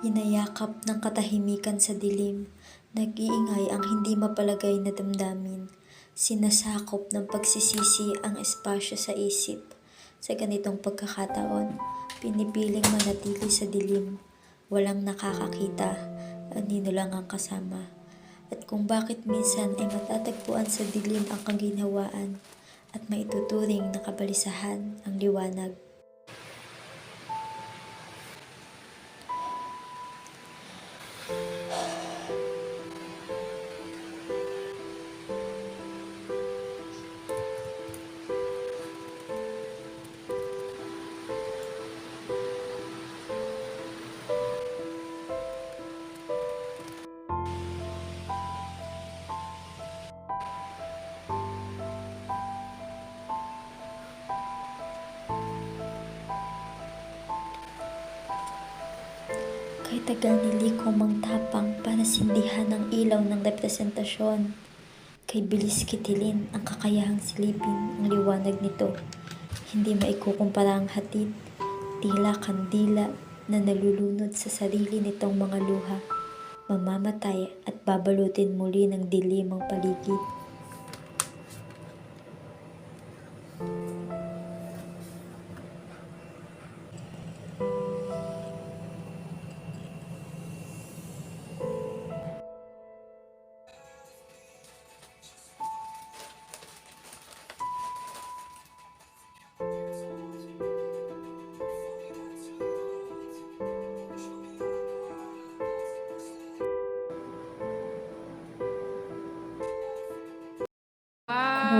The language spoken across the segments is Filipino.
Inayakap ng katahimikan sa dilim, nag-iingay ang hindi mapalagay na damdamin. Sinasakop ng pagsisisi ang espasyo sa isip. Sa ganitong pagkakataon, pinipiling manatili sa dilim. Walang nakakakita, anino lang ang kasama. At kung bakit minsan ay matatagpuan sa dilim ang kaginhawaan at maituturing na kabalisahan ang liwanag. Kay tagal niliko mang tapang para sindihan ang ilaw ng representasyon. Kay bilis kitilin ang kakayahang silipin ang liwanag nito. Hindi maikukumpara ang hatid, tila kandila na nalulunod sa sarili nitong mga luha. Mamamatay at babalutin muli ng dilim ang paligid.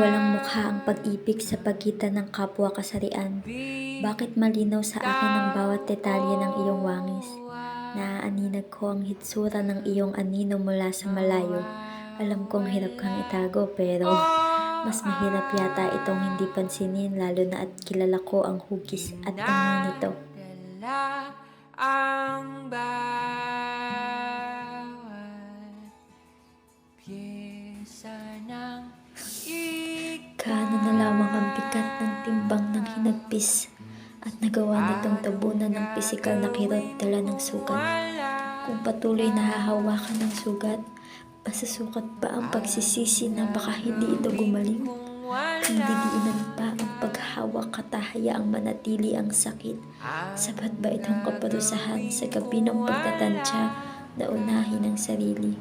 Walang mukha ang pag-ibig sa pagitan ng kapwa kasarian, bakit malinaw sa akin ang bawat detalye ng iyong wangis? Naaaninag ko ang hitsura ng iyong anino mula sa malayo. Alam kong hirap kang itago pero mas mahirap yata itong hindi pansinin lalo na at kilala ko ang hugis at anyo nito. Ang hinagpis at nagawa nitong tabunan ng pisikal na kirot dala ng sugat. Kung patuloy na hahawakan ng sugat, masasukat ba ang pagsisisi na baka hindi ito gumaling? Kung didiinan pa ang paghawak katahaya ang manatili ang sakit, sapat ba itong kaparusahan sa gabi ng pagtatansya na unahin ang sarili?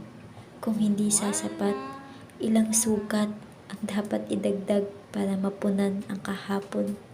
Kung hindi sasapat, ilang sukat ang dapat idagdag para mapunan ang kahapon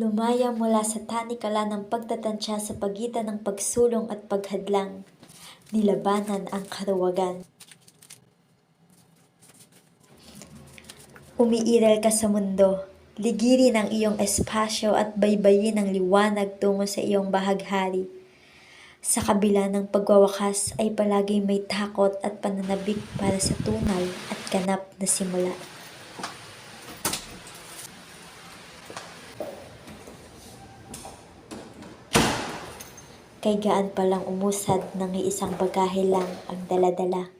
Lumaya mula sa tanikala ng pagtatansya sa pagitan ng pagsulong at paghadlang. Nilabanan ang karawagan. Umiiral ka sa mundo. Ligirin ang iyong espasyo at baybayin ang liwanag tungo sa iyong bahaghari. Sa kabila ng pagwawakas ay palaging may takot at pananabik para sa tunay at ganap na simula. Kay gaan palang umusad ng isang bagahe lang ang daladala.